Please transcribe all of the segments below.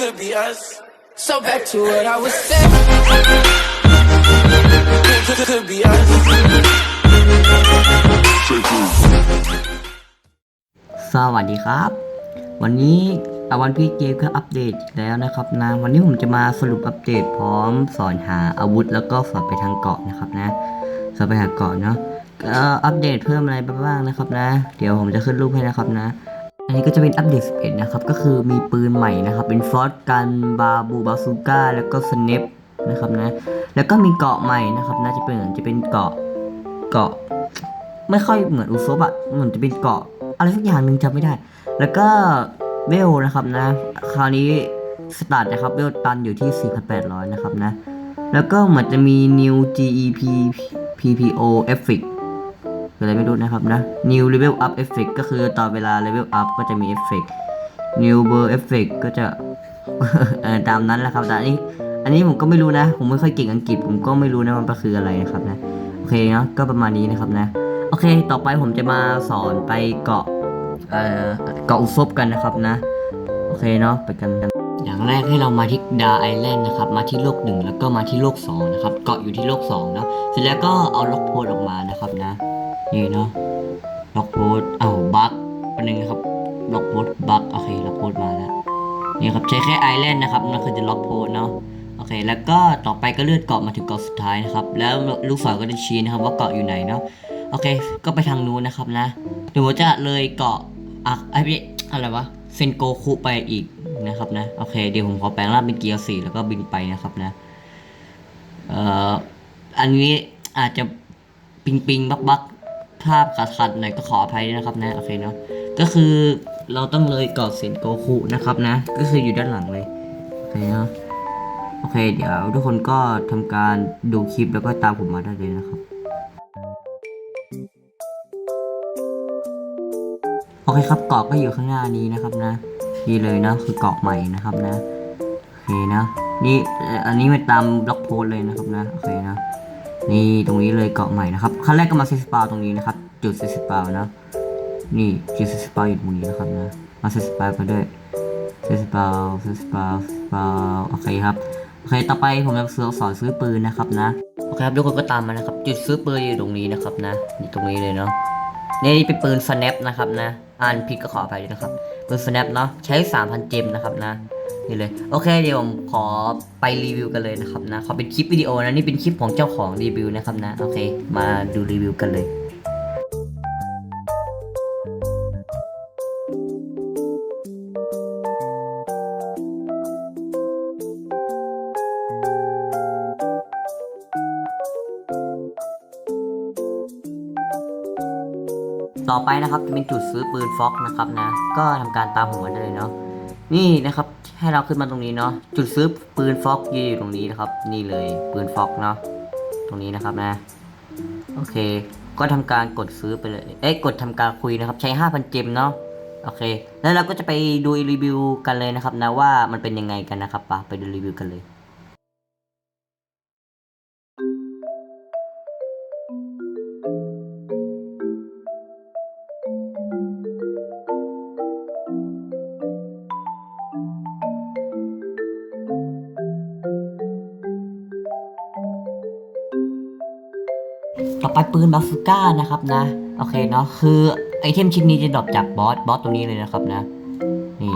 could be us. So back to what I was saying. Could, could be us. สวัสดีครับ วันนี้อาวันพี่เกมก็อัปเดตแล้วนะครับนะวันนี้ผมจะมาสรุปอัปเดตพร้อมสอนหาอาวุธแล้วก็สอนไปทางเกาะนะครับนะสอนไปหาเกาะเนาะก็อัปเดตเพิ่มอะไรบ้างนะครับนะ เดี๋ยวผมจะขึ้นรูปให้นะครับนะ อันนี้ก็จะเป็นอัปเดต 11 นะครับ ก็คือมีปืนใหม่นะครับ เป็นฟอสกันบาบูบาซูก้า แล้วก็สเนปนะครับนะ แล้วก็มีเกาะใหม่นะครับนะจะเป็นเหมือนจะเป็นเกาะเกาะ ไม่ค่อยเหมือนอุซบอะเหมือนจะเป็นเกาะ อะไรสักอย่างหนึ่งจำไม่ได้ แล้วก็เวลนะครับนะ คราวนี้สตาร์ทนะครับเวลตันอยู่ที่ 4,800 นะครับนะ แล้วก็เหมือนจะมี new GEP PPO effect คืออะไรไม่รู้นะครับนะ new level up effect ก็คือตอนเวลา level up ก็จะมี effect new bar effect ก็จะเออตามนั้นแหละครับแต่อันนี้ อันนี้ผมก็ไม่รู้นะ ผมไม่ค่อยเก่งอังกฤษ ผมก็ไม่รู้นะมันก็คืออะไรนะครับนะ โอเคเนาะ ก็ประมาณนี้นะครับนะ โอเค ต่อไปผมจะมาสอนไปเกาะเอ่อเกาะอุซบกันนะครับนะ โอเคเนาะ ไปกันกัน อย่างแรกให้เรามาที่ดาไอแลนด์นะครับ มาที่โลกหนึ่งแล้วก็มาที่โลกสองนะครับ เกาะอยู่ที่โลกสองเนาะ เสร็จแล้วก็เอาล็อกโพสออกมานะครับนะ นี่เนาะล็อกโพสเอ้าบั๊กประเด็นงนะครับล็อกโพสบั๊กโอเคล็อกโพสมาแล้วนี่ครับใช้แค่ไอแลนด์นะครับนั่นคือจะล็อกโพสเนาะโอเค แล้วก็ต่อไปก็เลื่อนเกาะมาถึงเกาะสุดท้ายนะครับ แล้วลูกศรก็จะชี้นะครับว่าเกาะอยู่ไหนเนาะโอเค ก็ไปทางนู้นนะครับนะเดี๋ยวผมจะเลยเกาะอะไอพี่อะไรวะเซนโกคุไปอีกนะครับนะโอเคเดี๋ยวผมขอแปลงร่างเป็นเกียร์สี่แล้วก็บินไปนะครับนะเอ่ออันนี้อาจจะปิงปิงบักบัก ภาพขาดขัดๆหน่อยก็ขออภัยด้วยนะครับนะโอเคเนาะก็คือเราต้องเลยเกาะเซนโกคุนะครับนะ ก็คืออยู่ด้านหลังเลยโอเคเนาะโอเค เดี๋ยวทุกคนก็ทำการดูคลิปแล้วก็ตามผมมาได้เลยนะครับโอเคครับเกาะก็อยู่ข้างหน้านี้นะครับนะนี่เลยนะคือเกาะใหม่นะครับนะโอเคนะนี่อันนี้ไปตามบล็อกโพสเลยนะครับนะโอเคนะ นี่ตรงนี้เลยเกาะใหม่นะครับขั้นแรกก็มาเซสปาตรงนี้นะครับ จุดเซสปานะ นี่จุดเซสปาอยู่ตรงนี้นะครับนะมาเซสปาไปด้วยเซสปาเซสปาเซสปาโอเคครับโอเคต่อไปผมจะซื้อสอนซื้อปืนนะครับนะโอเคครับทุกคนก็ตามมานะครับ จุดซื้อปืนอยู่ตรงนี้นะครับนะนี่ตรงนี้เลยเนาะนี่เป็นปืน snap นะครับนะ อ่านผิดก็ขออภัยด้วยนะครับปืน snap เนาะใช้ 3,000 เจมนะครับนะนี่เลยโอเคเดี๋ยวผมขอไปรีวิวกันเลยนะครับนะขอเป็นคลิปวิดีโอนะนี่เป็นคลิปของเจ้าของรีวิวนะครับนะโอเค มาดูรีวิวกันเลย ต่อไปนะครับจะเป็นจุดซื้อปืนฟ็อกนะครับนะ ก็ทำการตามผมมาได้เลยเนาะนี่นะครับให้เราขึ้นมาตรงนี้เนาะจุดซื้อปืนฟ็อกยืนอยู่ตรงนี้นะครับ นี่เลยปืนฟ็อกเนาะตรงนี้นะครับนะ โอเค ก็ทำการกดซื้อไปเลยเอ้ยกดทำการคุยนะครับ ใช้ 5,000 เจมเนาะโอเค แล้วเราก็จะไปดูรีวิวกันเลยนะครับนะว่ามันเป็นยังไงกันนะครับปะไปดูรีวิวกันเลย ต่อไปปืนบาซูก้านะครับนะ โอเคเนาะคือไอเทมชิ้นนี้จะดรอปจากบอสบอสตัวนี้เลยนะครับนะ นี่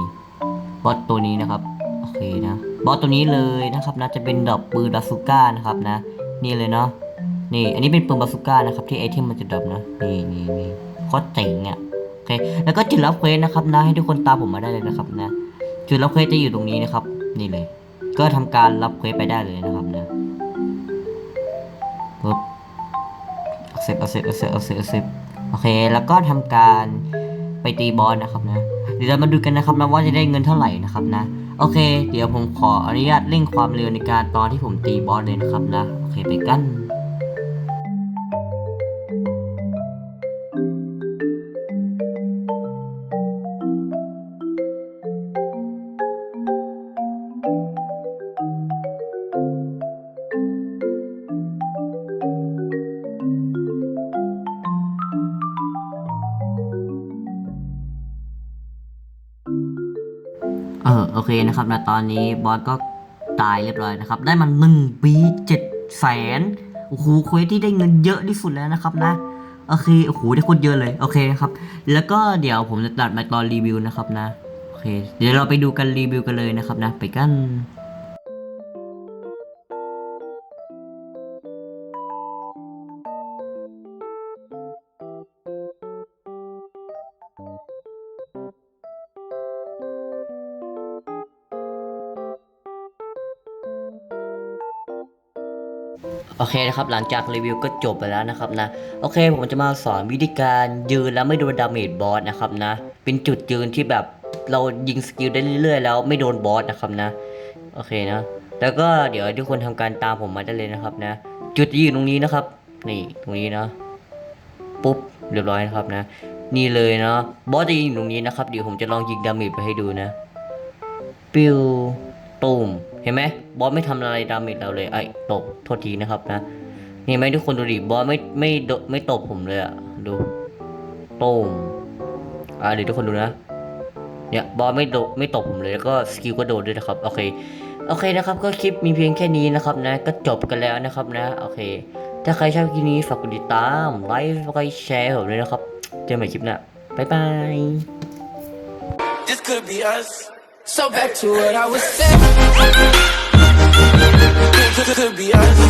บอสตัวนี้นะครับโอเคนะบอสตัวนี้เลยนะครับนะจะเป็นดรอปปืนบาซูก้านะครับนะ นี่เลยเนาะนี่อันนี้เป็นปืนบาซูก้านะครับที่ไอเทมมันจะดรอปนะนี่นี่นี่โคตรเจ๋งอะโอเคแล้วก็จุดรับเควสนะครับนะให้ทุกคนตามผมมาได้เลยนะครับนะจุดรับเควสจะอยู่ตรงนี้นะครับ นี่เลย ก็ทำการรับเควสไปได้เลยนะครับนะ เซฟเอาเซฟเอาเซฟเอาเซฟเอาเซฟโอเค แล้วก็ทำการไปตีบอสนะครับนะ เดี๋ยวเรามาดูกันนะครับนะว่าจะได้เงินเท่าไหร่นะครับนะ โอเค เดี๋ยวผมขออนุญาตเร่งความเร็วในการตอนที่ผมตีบอสเลยนะครับนะ โอเคไปกัน โอเคนะครับนะตอนนี้บอสก็ตายเรียบร้อยนะครับ ได้มันหนึ่งปีเจ็ดแสนโอ้โหเควสที่ได้เงินเยอะที่สุดแล้วนะครับนะโอเคโอ้โหได้โคนเยอะเลยโอเคครับ แล้วก็เดี๋ยวผมจะตัดมาตอนรีวิวนะครับนะโอเค เดี๋ยวเราไปดูกันรีวิวกันเลยนะครับนะ ไปกัน โอเคนะครับหลังจากรีวิวก็จบไปแล้วนะครับนะโอเคผมจะมาสอนวิธีการยืนแล้วไม่โดนดาเมจบอสนะครับนะ เป็นจุดยืนที่แบบเรายิงสกิลได้เรื่อยๆ แล้วไม่โดนบอสนะครับนะโอเคนะแล้วก็เดี๋ยวทุกคนทำการตามผมมาได้เลยนะครับนะ จุดยืนตรงนี้นะครับ นี่ตรงนี้นะปุ๊บเรียบร้อยนะครับนะ นี่เลยเนาะบอสจะยิงตรงนี้นะครับเดี๋ยวผมจะลองยิงดาเมจไปให้ดูนะ ปิวตูม เห็นไหมบอสไม่ทำอะไรดาเมจเราเลยไอ้ตบโทษทีนะครับนะนี่ไหมทุกคนดูดิบอสไม่ไม่ไม่ตบผมเลยอะดูโตูมอ่าเดี๋ยวทุกคนดูนะ เนี่ยบอสไม่โดไม่ตบผมเลยแล้วก็สกิลก็โดดด้วยนะครับโอเคโอเคนะครับก็คลิปมีเพียงแค่นี้นะครับนะ ก็จบกันแล้วนะครับนะโอเค ถ้าใครชอบคลิปนี้ฝากกดติดตามไลค์แล้วก็แชร์ผมด้วยนะครับ เจอกันใหม่คลิปหน้าบ๊ายบาย This could be us. So back to what I was saying. Could be us.